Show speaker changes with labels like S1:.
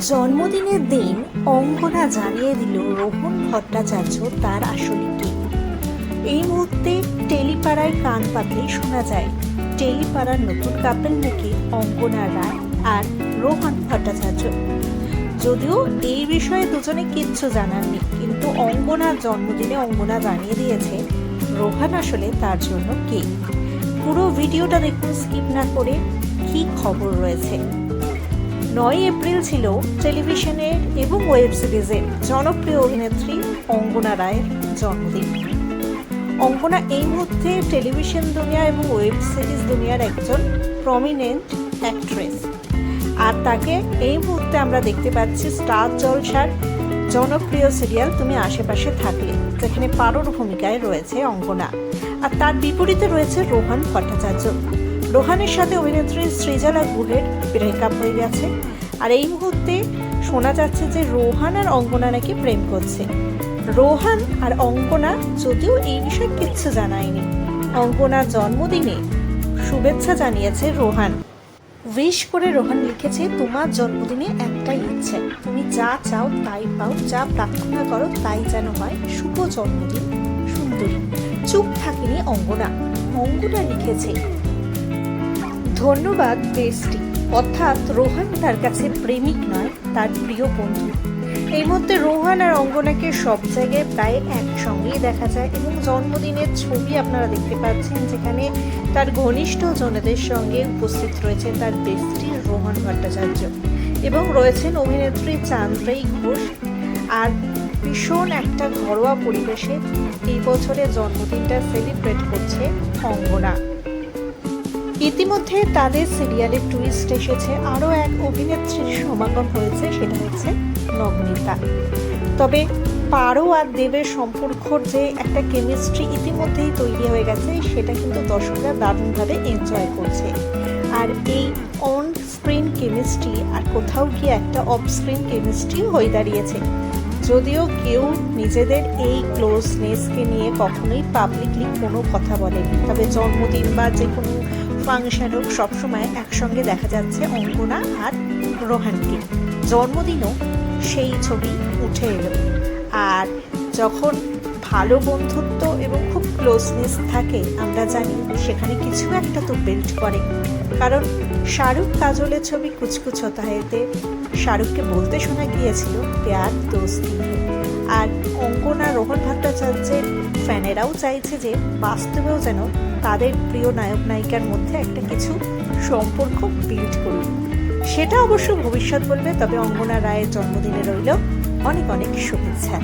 S1: জন্মদিনের দিন অঙ্গনা জানিয়ে দিল রোহন ভট্টাচার্য তার আসলে কে। এই মুহূর্তে টেলিপাড়ায় কান পাতলেই শোনা যায়, টেলিপাড়ার নতুন কাপেল মুখে অঙ্গনা রায় আর রোহন ভট্টাচার্য। যদিও এই বিষয়ে দুজনে কিচ্ছু জানার নেই, কিন্তু অঙ্গনার জন্মদিনে অঙ্গনা জানিয়ে দিয়েছে, রোহান আসলে তার জন্য কে। পুরো ভিডিওটা দেখুন, স্কিপ না করে কি খবর রয়েছে। নয় এপ্রিল ছিল টেলিভিশনের এবং ওয়েব সিরিজের জনপ্রিয় অভিনেত্রী অঙ্গনা রায়ের জন্মদিন। অঙ্গনা এই মুহূর্তে টেলিভিশন দুনিয়া এবং ওয়েব সিরিজ দুনিয়ার একজন প্রমিনেন্ট অ্যাক্ট্রেস। আর তাকে এই মুহূর্তে আমরা দেখতে পাচ্ছি স্টার জলসার জনপ্রিয় সিরিয়াল, তুমি আশেপাশে থাকলে, যেখানে পারোর ভূমিকায় রয়েছে অঙ্গনা। আর তার বিপরীতে রয়েছে রোহান ভট্টাচার্য। রোহানের সাথে অভিনেত্রী সৃজালা গুহের ব্রেকআপ হয়ে গেছে। আর এই মুহূর্তে শোনা যাচ্ছে যে রোহান আর অঙ্গনা নাকি প্রেম করছে। রোহান আর অঙ্কনা যদিও এই বিষয়ে কিচ্ছু জানায়নি। অঙ্কনার জন্মদিনে শুভেচ্ছা জানিয়েছে রোহান। উইশ করে রোহান লিখেছে, তোমার জন্মদিনে একটাই ইচ্ছে। তুমি যা চাও তাই পাও, যা প্রার্থনা করো তাই যেন হয়। শুভ জন্মদিন সুন্দরী। চুপ থাকেনি অঙ্গনা অঙ্গনা লিখেছে ধন্যবাদ বেস্টি অর্থাৎ রোহান তার কাছে প্রেমিক নয়, তার প্রিয় বন্ধু। এই মধ্যে রোহান আর অঙ্গনাকে সব জায়গায় প্রায় একসঙ্গেই দেখা যায় এবং জন্মদিনের ছবি আপনারা দেখতে পাচ্ছেন যেখানে তার ঘনিষ্ঠ জনেদের সঙ্গে উপস্থিত রয়েছে তার বেস্টি রোহন ভট্টাচার্য এবং রয়েছেন অভিনেত্রী চান্দ্রাই ঘোষ। আর ভীষণ একটা ঘরোয়া পরিবেশে এই বছরের জন্মদিনটা সেলিব্রেট করছে অঙ্গনা। ইতিমধ্যে তাদের সিরিয়ালের টুইস্ট এসেছে, আরও এক অভিনেত্রীর সমাগম হয়েছে, সেটা হচ্ছে নবনীতা। তবে পারো আর দেবের সম্পর্কর যে একটা কেমিস্ট্রি ইতিমধ্যেই তৈরি হয়ে গেছে, সেটা কিন্তু দর্শকরা দারুণভাবে এনজয় করছে। আর এই অন স্ক্রিন কেমিস্ট্রি আর কোথাও গিয়ে একটা অফ স্ক্রিন কেমিস্ট্রি হয়ে দাঁড়িয়েছে। যদিও কেউ নিজেদের এই ক্লোজনেসকে নিয়ে কখনোই পাবলিকলি কোনো কথা বলেনি। তবে জন্মদিন বা যে কোনো ফাংশন সবসময় একসঙ্গে দেখা যাচ্ছে অঙ্কনা আর রোহানকে। জন্মদিনও সেই ছবি উঠে এলো। আর যখন ভালো বন্ধুত্ব এবং খুব ক্লোজনেস থাকে, আমরা জানি সেখানে কিছু একটা তো বিল্ড করে। কারণ শাহরুখ কাজলের ছবি কুচকুচ হতা হেতে শাহরুখকে বলতে শোনা গিয়েছিল, প্যার দোস্তি। আর অঙ্কনা রোহন ভট্টাচার্যের ফ্যানেরাও চাইছে যে বাস্তবেও যেন তাদের প্রিয় নায়ক নায়িকার মধ্যে একটা কিছু সম্পর্ক বিল্ড করুন সেটা অবশ্য ভবিষ্যৎ বলবে, তবে অঙ্গনা রায়ের জন্মদিনে রইল অনেক অনেক শুভেচ্ছা।